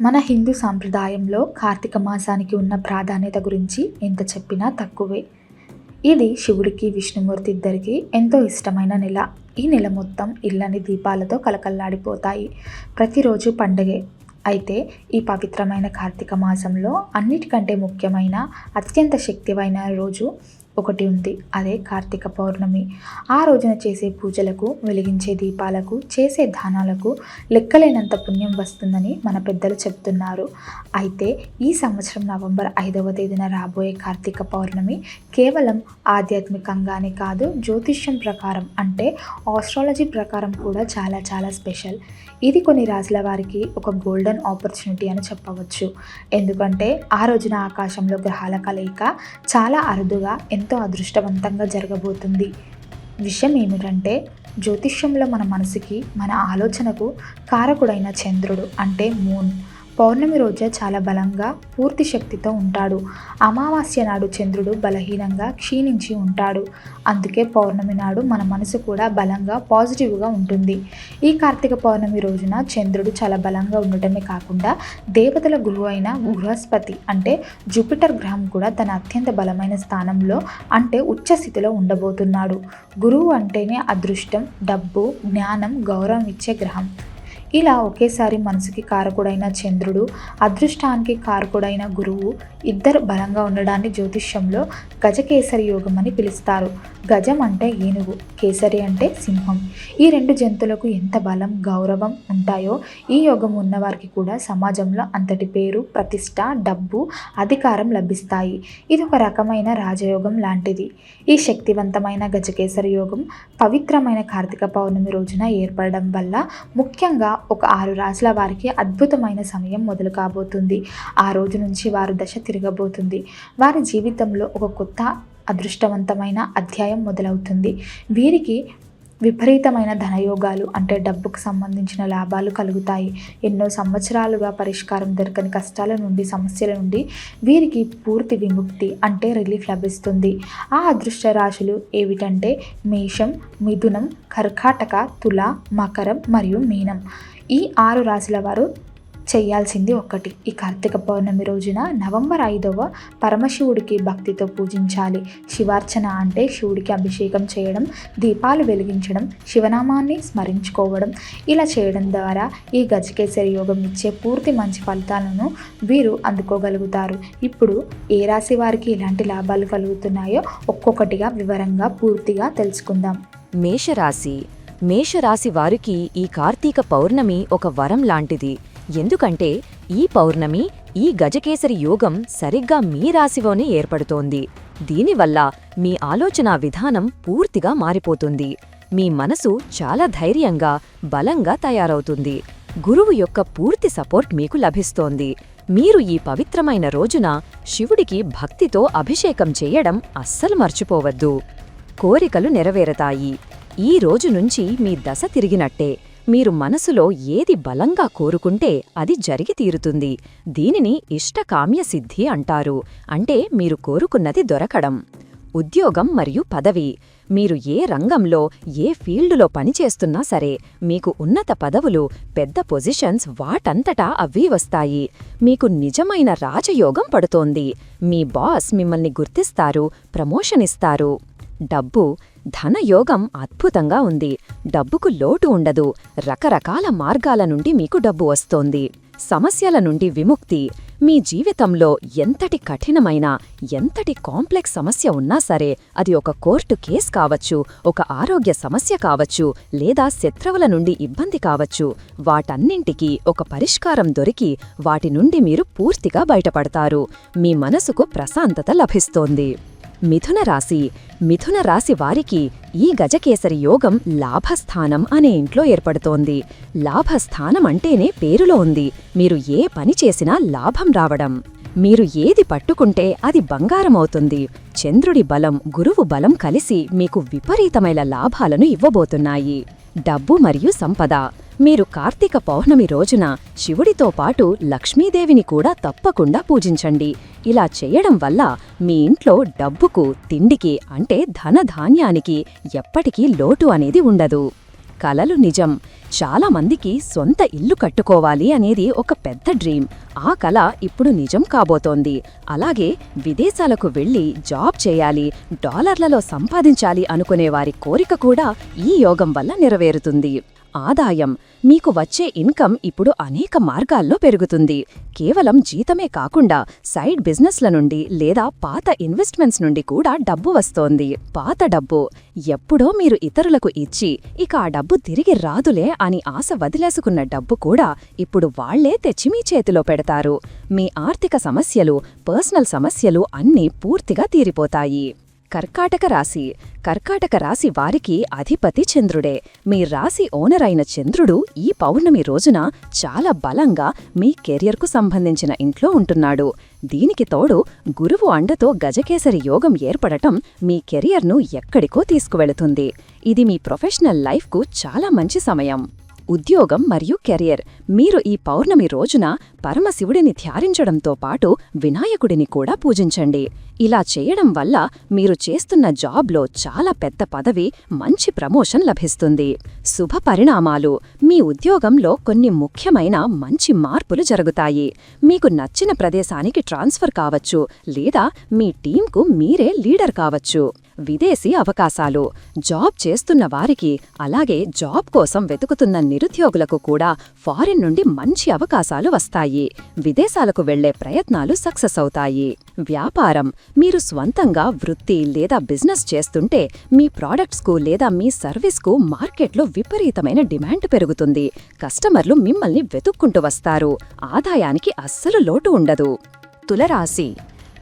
మన హిందూ సాంప్రదాయంలో కార్తీక మాసానికి ఉన్న ప్రాధాన్యత గురించి ఎంత చెప్పినా తక్కువే. ఇది శివుడికి విష్ణుమూర్తి ఇద్దరికి ఎంతో ఇష్టమైన నెల. ఈ నెల మొత్తం ఇళ్ళని దీపాలతో కలకల్లాడిపోతాయి. ప్రతిరోజు పండగే. అయితే ఈ పవిత్రమైన కార్తీక మాసంలో అన్నిటికంటే ముఖ్యమైన అత్యంత శక్తివైన రోజు ఒకటి ఉంది అదే కార్తీక పౌర్ణమి. ఆ రోజున చేసే పూజలకు వెలిగించే దీపాలకు చేసే దానాలకు లెక్కలేనంత పుణ్యం వస్తుందని మన పెద్దలు చెప్తున్నారు. అయితే ఈ సంవత్సరం నవంబర్ ఐదవ తేదీన రాబోయే కార్తీక పౌర్ణమి కేవలం ఆధ్యాత్మికంగానే కాదు జ్యోతిష్యం ప్రకారం అంటే ఆస్ట్రాలజీ ప్రకారం కూడా చాలా చాలా స్పెషల్. ఇది కొన్ని రాజుల వారికి ఒక గోల్డెన్ ఆపర్చునిటీ అని చెప్పవచ్చు. ఎందుకంటే ఆ రోజున ఆకాశంలో గ్రహాల కలయిక చాలా అరుదుగా ఎంతో అదృష్టవంతంగా జరగబోతుంది. విషయం ఏమిటంటే జ్యోతిష్యంలో మన మనసుకి మన ఆలోచనకు కారకుడైన చంద్రుడు అంటే మూన్. పౌర్ణమి రోజే చాలా బలంగా పూర్తి శక్తితో ఉంటాడు. అమావాస్య నాడు చంద్రుడు బలహీనంగా క్షీణించి ఉంటాడు. అందుకే పౌర్ణమి నాడు మన మనసు కూడా బలంగా పాజిటివ్గా ఉంటుంది. ఈ కార్తీక పౌర్ణమి రోజున చంద్రుడు చాలా బలంగా ఉండటమే కాకుండా దేవతల గురువు అయిన బృహస్పతి అంటే జూపిటర్ గ్రహం కూడా తన అత్యంత బలమైన స్థానంలో అంటే ఉచ్చ స్థితిలో ఉండబోతున్నాడు. గురువు అంటేనే అదృష్టం డబ్బు జ్ఞానం గౌరవం ఇచ్చే గ్రహం. ఇలా ఒకేసారి మనసుకి కారకుడైన చంద్రుడు అదృష్టానికి కారకుడైన గురువు ఇద్దరు బలంగా ఉండడాన్ని జ్యోతిష్యంలో గజకేసరి యోగం అని పిలుస్తారు. గజం అంటే ఏనుగు కేసరి అంటే సింహం. ఈ రెండు జంతువులకు ఎంత బలం గౌరవం ఉంటాయో ఈ యోగం ఉన్నవారికి కూడా సమాజంలో అంతటి పేరు ప్రతిష్ట డబ్బు అధికారం లభిస్తాయి. ఇది ఒక రకమైన రాజయోగం లాంటిది. ఈ శక్తివంతమైన గజకేసరి యోగం పవిత్రమైన కార్తీక పౌర్ణమి రోజున ఏర్పడడం వల్ల ముఖ్యంగా ఒక ఆరు రాసుల వారికి అద్భుతమైన సమయం మొదలు కాబోతుంది. ఆ రోజు నుంచి వారు దశ తిరగబోతుంది. వారి జీవితంలో ఒక కొత్త అదృష్టవంతమైన అధ్యాయం మొదలవుతుంది. వీరికి విపరీతమైన ధనయోగాలు అంటే డబ్బుకు సంబంధించిన లాభాలు కలుగుతాయి. ఎన్నో సంవత్సరాలుగా పరిష్కారం దొరకని కష్టాల నుండి సమస్యల నుండి వీరికి పూర్తి విముక్తి అంటే రిలీఫ్ లభిస్తుంది. ఆ అదృష్ట రాశులు ఏమిటంటే మేషం మిథునం కర్కాటక తుల మకరం మరియు మీనం. ఈ ఆరు రాశుల వారు చేయాల్సింది ఒక్కటి. ఈ కార్తీక పౌర్ణమి రోజున నవంబర్ ఐదవ పరమశివుడికి భక్తితో పూజించాలి. శివార్చన అంటే శివుడికి అభిషేకం చేయడం దీపాలు వెలిగించడం శివనామాన్ని స్మరించుకోవడం. ఇలా చేయడం ద్వారా ఈ గజకేసరి యోగం ఇచ్చే పూర్తి మంచి ఫలితాలను వీరు అందుకోగలుగుతారు. ఇప్పుడు ఏ రాశి వారికి ఎలాంటి లాభాలు కలుగుతున్నాయో ఒక్కొక్కటిగా వివరంగా పూర్తిగా తెలుసుకుందాం. మేషరాశి. మేషరాశి వారికి ఈ కార్తీక పౌర్ణమి ఒక వరం లాంటిది. ఎందుకంటే ఈ పౌర్ణమి ఈ గజకేసరి యోగం సరిగ్గా మీ రాశిలోనే ఏర్పడుతోంది. దీనివల్ల మీ ఆలోచనా విధానం పూర్తిగా మారిపోతుంది. మీ మనసు చాలా ధైర్యంగా బలంగా తయారవుతుంది. గురువు యొక్క పూర్తి సపోర్ట్ మీకు లభిస్తోంది. మీరు ఈ పవిత్రమైన రోజున శివుడికి భక్తితో అభిషేకం చేయడం అస్సలు మర్చిపోవద్దు. కోరికలు నెరవేరతాయి. ఈ రోజు నుంచి మీ దశ తిరిగినట్టే. మీరు మనసులో ఏది బలంగా కోరుకుంటే అది జరిగి తీరుతుంది. దీనిని ఇష్టకామ్య సిద్ధి అంటారు. అంటే మీరు కోరుకున్నది దొరకడం. ఉద్యోగం మరియు పదవి. మీరు ఏ రంగంలో ఏ ఫీల్డులో పనిచేస్తున్నా సరే మీకు ఉన్నత పదవులు పెద్ద పొజిషన్స్ వాటంతటా అవి వస్తాయి. మీకు నిజమైన రాజయోగం పడుతోంది. మీ బాస్ మిమ్మల్ని గుర్తిస్తారు ప్రమోషన్ ఇస్తారు. డబ్బు. ధనయోగం అద్భుతంగా ఉంది. డబ్బుకు లోటు ఉండదు. రకరకాల మార్గాల నుండి మీకు డబ్బు వస్తోంది. సమస్యల నుండి విముక్తి. మీ జీవితంలో ఎంతటి కఠినమైన ఎంతటి కాంప్లెక్స్ సమస్య ఉన్నా సరే అది ఒక కోర్టు కేస్ కావచ్చు ఒక ఆరోగ్య సమస్య కావచ్చు లేదా శత్రువుల నుండి ఇబ్బంది కావచ్చు. వాటన్నింటికీ ఒక పరిష్కారం దొరికి వాటి నుండి మీరు పూర్తిగా బయటపడతారు. మీ మనసుకు ప్రశాంతత లభిస్తోంది. మిథున రాశి. మిథున రాశి వారికి ఈ గజకేసరి యోగం లాభస్థానం అనే ఇంట్లో ఏర్పడుతోంది. లాభస్థానం అంటేనే పేరులో ఉంది. మీరు ఏ పని చేసినా లాభం రావడం. మీరు ఏది పట్టుకుంటే అది బంగారమవుతుంది చంద్రుడి బలం గురువు బలం కలిసి మీకు విపరీతమైన లాభాలను ఇవ్వబోతున్నాయి. డబ్బు మరియు సంపద. మీరు కార్తీక పౌర్ణమి రోజున శివుడితో పాటు లక్ష్మీదేవిని కూడా తప్పకుండా పూజించండి. ఇలా చేయడం వల్ల మీ ఇంట్లో డబ్బుకు తిండికి అంటే ధనధాన్యానికి ఎప్పటికీ లోటు అనేది ఉండదు. కలలు నిజం. చాలా మందికి సొంత ఇల్లు కట్టుకోవాలి అనేది ఒక పెద్ద డ్రీమ్. ఆ కళ ఇప్పుడు నిజం కాబోతోంది. అలాగే విదేశాలకు వెళ్ళి జాబ్ చేయాలి డాలర్లలో సంపాదించాలి అనుకునే వారి కోరిక కూడా ఈ యోగం వల్ల నెరవేరుతుంది. ఆదాయం మీకు వచ్చే ఇన్కమ్ ఇప్పుడు అనేక మార్గాల్లో పెరుగుతుంది. కేవలం జీతమే కాకుండా సైడ్ బిజినెస్ల నుండి లేదా పాత ఇన్వెస్ట్మెంట్స్ నుండి కూడా డబ్బు వస్తోంది. పాత డబ్బు ఎప్పుడో మీరు ఇతరులకు ఇచ్చి ఇక ఆ డబ్బు తిరిగి రాదులే అని ఆశ వదిలేసుకున్న డబ్బు కూడా ఇప్పుడు వాళ్ళే తెచ్చి మీ చేతిలో పెడతారు. మీ ఆర్థిక సమస్యలు పర్సనల్ సమస్యలు అన్నీ పూర్తిగా తీరిపోతాయి. కర్కాటక రాశి. కర్కాటక రాశి వారికి అధిపతి చంద్రుడే. మీ రాశి ఓనర్ అయిన చంద్రుడు ఈ పౌర్ణమి రోజున చాలా బలంగా మీ కెరియర్కు సంబంధించిన ఇంట్లో ఉంటున్నాడు. దీనికి తోడు గురువు అండతో గజకేసరి యోగం ఏర్పడటం మీ కెరియర్ను ఎక్కడికో తీసుకువెళుతుంది. ఇది మీ ప్రొఫెషనల్ లైఫ్కు చాలా మంచి సమయం. ఉద్యోగం మరియు కెరియర్. మీరు ఈ పౌర్ణమి రోజున పరమశివుడిని ధ్యానించడంతో పాటు వినాయకుడిని కూడా పూజించండి. ఇలా చేయడం వల్ల మీరు చేస్తున్న జాబ్లో చాలా పెద్ద పదవి మంచి ప్రమోషన్ లభిస్తుంది. శుభ పరిణామాలు. మీ ఉద్యోగంలో కొన్ని ముఖ్యమైన మంచి మార్పులు జరుగుతాయి. మీకు నచ్చిన ప్రదేశానికి ట్రాన్స్ఫర్ కావచ్చు లేదా మీ టీంకు మీరే లీడర్ కావచ్చు. విదేశీ అవకాశాలు. జాబ్ చేస్తున్న వారికి అలాగే జాబ్ కోసం వెతుకుతున్న నిరుద్యోగులకు కూడా ఫారిన్ నుండి మంచి అవకాశాలు వస్తాయి. విదేశాలకు వెళ్ళే ప్రయత్నాలు సక్సెస్ అవుతాయి. వ్యాపారం మీరు స్వంతంగా వృత్తి లేదా బిజినెస్ చేస్తుంటే మీ ప్రాడక్ట్స్కు లేదా మీ సర్వీస్కు మార్కెట్లో విపరీతమైన డిమాండ్ పెరుగుతుంది. కస్టమర్లు మిమ్మల్ని వెతుక్కుంటూ వస్తారు. ఆదాయానికి అస్సలు లోటు ఉండదు. తులరాశి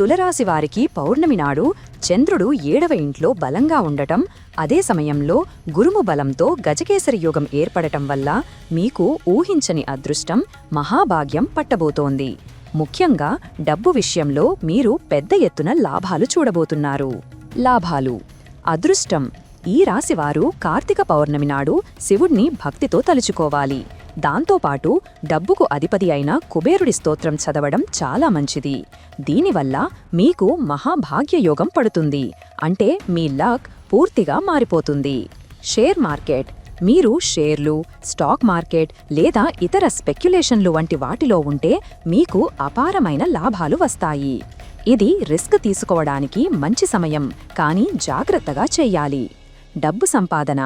తులరాశి వారికి పౌర్ణమి నాడు చంద్రుడు ఏడవ ఇంట్లో బలంగా ఉండటం అదే సమయంలో గురుము బలంతో గజకేసరి యోగం ఏర్పడటం వల్ల మీకు ఊహించని అదృష్టం మహాభాగ్యం పట్టబోతోంది. ముఖ్యంగా డబ్బు విషయంలో మీరు పెద్ద ఎత్తున లాభాలు చూడబోతున్నారు. లాభాలు. అదృష్టం. ఈ రాశివారు కార్తీక పౌర్ణమి నాడు శివుణ్ణి భక్తితో తలుచుకోవాలి. దాంతోపాటు డబ్బుకు అధిపతి అయిన కుబేరుడి స్తోత్రం చదవడం చాలా మంచిది. దీనివల్ల మీకు మహాభాగ్యయోగం పడుతుంది. అంటే మీ లక్ పూర్తిగా మారిపోతుంది. Share market. మీరు షేర్లు స్టాక్ మార్కెట్ లేదా ఇతర స్పెక్యులేషన్లు వంటి వాటిలో ఉంటే మీకు అపారమైన లాభాలు వస్తాయి. ఇది రిస్క్ తీసుకోవడానికి మంచి సమయం కానీ జాగ్రత్తగా చెయ్యాలి డబ్బు సంపాదన.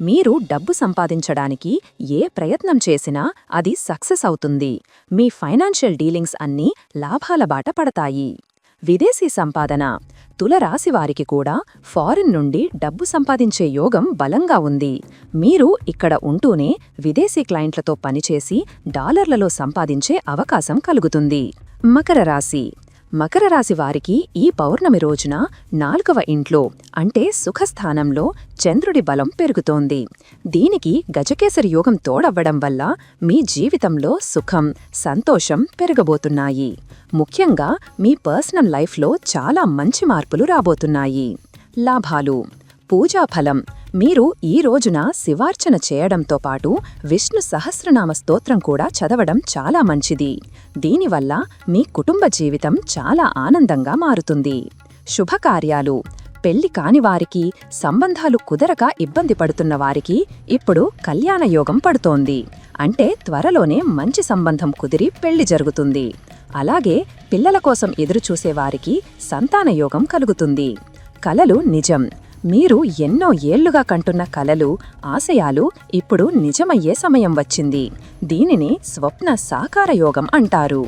మీరు డబ్బు సంపాదించడానికి ఏ ప్రయత్నం చేసినా అది సక్సెస్ అవుతుంది. మీ ఫైనాన్షియల్ డీలింగ్స్ అన్నీ లాభాల బాట పడతాయి. విదేశీ సంపాదన. తులరాశివారికి కూడా ఫారిన్ నుండి డబ్బు సంపాదించే యోగం బలంగా ఉంది. మీరు ఇక్కడ ఉంటూనే విదేశీ క్లయింట్లతో పనిచేసి డాలర్లలో సంపాదించే అవకాశం కలుగుతుంది. మకర రాశి. మకర రాశి వారికి ఈ పౌర్ణమి రోజున నాలుగవ ఇంట్లో అంటే సుఖస్థానంలో చంద్రుడి బలం పెరుగుతోంది. దీనికి గజకేసరి యోగం తోడవ్వడం వల్ల మీ జీవితంలో సుఖం సంతోషం పెరగబోతున్నాయి. ముఖ్యంగా మీ పర్సనల్ లైఫ్లో చాలా మంచి మార్పులు రాబోతున్నాయి. లాభాలు పూజాఫలం మీరు ఈ రోజున శివార్చన చేయడంతో పాటు విష్ణు సహస్రనామ స్తోత్రం కూడా చదవడం చాలా మంచిది. దీనివల్ల మీ కుటుంబ జీవితం చాలా ఆనందంగా మారుతుంది. శుభకార్యాలు. పెళ్ళి కాని వారికి సంబంధాలు కుదరక ఇబ్బంది పడుతున్న వారికి ఇప్పుడు కళ్యాణయోగం పడుతోంది. అంటే త్వరలోనే మంచి సంబంధం కుదిరి పెళ్ళి జరుగుతుంది. అలాగే పిల్లల కోసం ఎదురుచూసేవారికి సంతానయోగం కలుగుతుంది. కలలు నిజం. మీరు ఎన్నో ఏళ్ళుగా కంటున్న కలలు ఆశయాలు ఇప్పుడు నిజమయ్యే సమయం వచ్చింది. దీనిని స్వప్న సాకార యోగం అంటారు.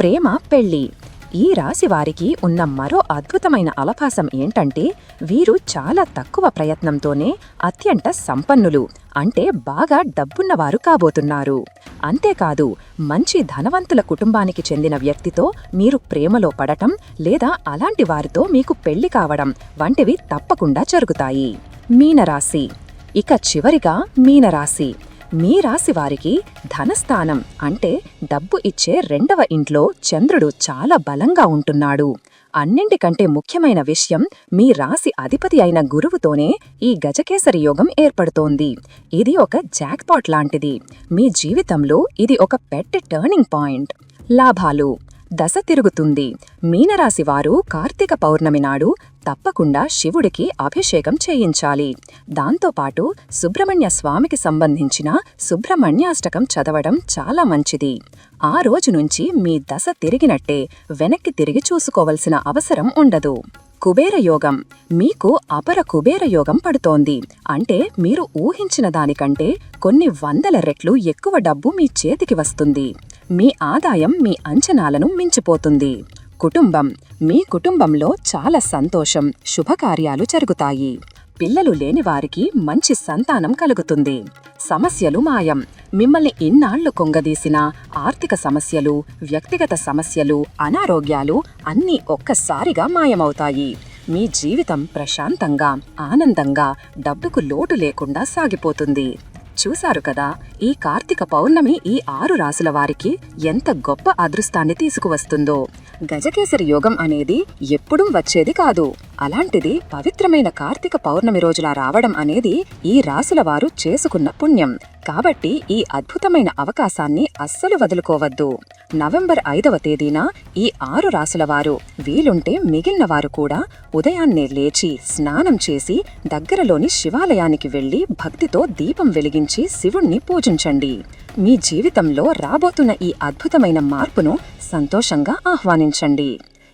ప్రేమ పెళ్ళి ఈ రాశి వారికి ఉన్న మరో అద్భుతమైన అలభాసం ఏంటంటే వీరు చాలా తక్కువ ప్రయత్నంతోనే అత్యంత సంపన్నులు అంటే బాగా డబ్బున్నవారు కాబోతున్నారు. అంతేకాదు మంచి ధనవంతుల కుటుంబానికి చెందిన వ్యక్తితో మీరు ప్రేమలో పడటం లేదా అలాంటి వారితో మీకు పెళ్ళి కావడం వంటివి తప్పకుండా జరుగుతాయి. మీనరాశి. ఇక చివరిగా మీనరాశి. మీ రాశి వారికి ధనస్థానం అంటే డబ్బు ఇచ్చే రెండవ ఇంట్లో చంద్రుడు చాలా బలంగా ఉంటున్నాడు. అన్నింటికంటే ముఖ్యమైన విషయం మీ రాశి అధిపతి అయిన గురువుతోనే ఈ గజకేసరి యోగం ఏర్పడుతోంది. ఇది ఒక జాక్పాట్ లాంటిది. మీ జీవితంలో ఇది ఒక పెద్ద టర్నింగ్ పాయింట్ లాభాలు. దశ తిరుగుతుంది. మీనరాశి వారు కార్తీక పౌర్ణమి నాడు తప్పకుండా శివుడికి అభిషేకం చేయించాలి. దాంతోపాటు సుబ్రహ్మణ్య స్వామికి సంబంధించిన సుబ్రహ్మణ్యాష్టకం చదవడం చాలా మంచిది. ఆ రోజు నుంచి మీ దశ తిరిగినట్టే వెనక్కి తిరిగి చూసుకోవలసిన అవసరం ఉండదు. కుబేర యోగం. మీకు అపర కుబేర యోగం పడుతోంది. అంటే మీరు ఊహించిన దానికంటే కొన్ని వందల రెట్లు ఎక్కువ డబ్బు మీ చేతికి వస్తుంది. మీ ఆదాయం మీ అంచనాలను మించిపోతుంది. కుటుంబం మీ కుటుంబంలో చాలా సంతోషం శుభకార్యాలు జరుగుతాయి. పిల్లలు లేని వారికి మంచి సంతానం కలుగుతుంది. సమస్యలు మాయం. మిమ్మల్ని ఇన్నాళ్ళు కొంగదీసిన ఆర్థిక సమస్యలు వ్యక్తిగత సమస్యలు అనారోగ్యాలు అన్నీ ఒక్కసారిగా మాయమవుతాయి. మీ జీవితం ప్రశాంతంగా ఆనందంగా డబ్బుకు లోటు లేకుండా సాగిపోతుంది. చూశారు కదా ఈ కార్తీక పౌర్ణమి ఈ ఆరు రాసుల వారికి ఎంత గొప్ప అదృష్టాన్ని తీసుకువస్తుందో. గజకేసరి యోగం అనేది ఎప్పుడూ వచ్చేది కాదు. అలాంటిది పవిత్రమైన కార్తీక పౌర్ణమి రోజులా రావడం అనేది ఈ రాసుల వారు చేసుకున్న పుణ్యం. కాబట్టి ఈ అద్భుతమైన అవకాశాన్ని అస్సలు వదులుకోవద్దు. నవంబర్ ఐదవ తేదీన ఈ ఆరు రాసుల వారు వీలుంటే మిగిలిన వారు కూడా ఉదయాన్నే లేచి స్నానం చేసి దగ్గరలోని శివాలయానికి వెళ్ళి భక్తితో దీపం వెలిగించి శివుణ్ణి పూజించండి. మీ జీవితంలో రాబోతున్న ఈ అద్భుతమైన మార్పును సంతోషంగా ఆహ్వానించండి.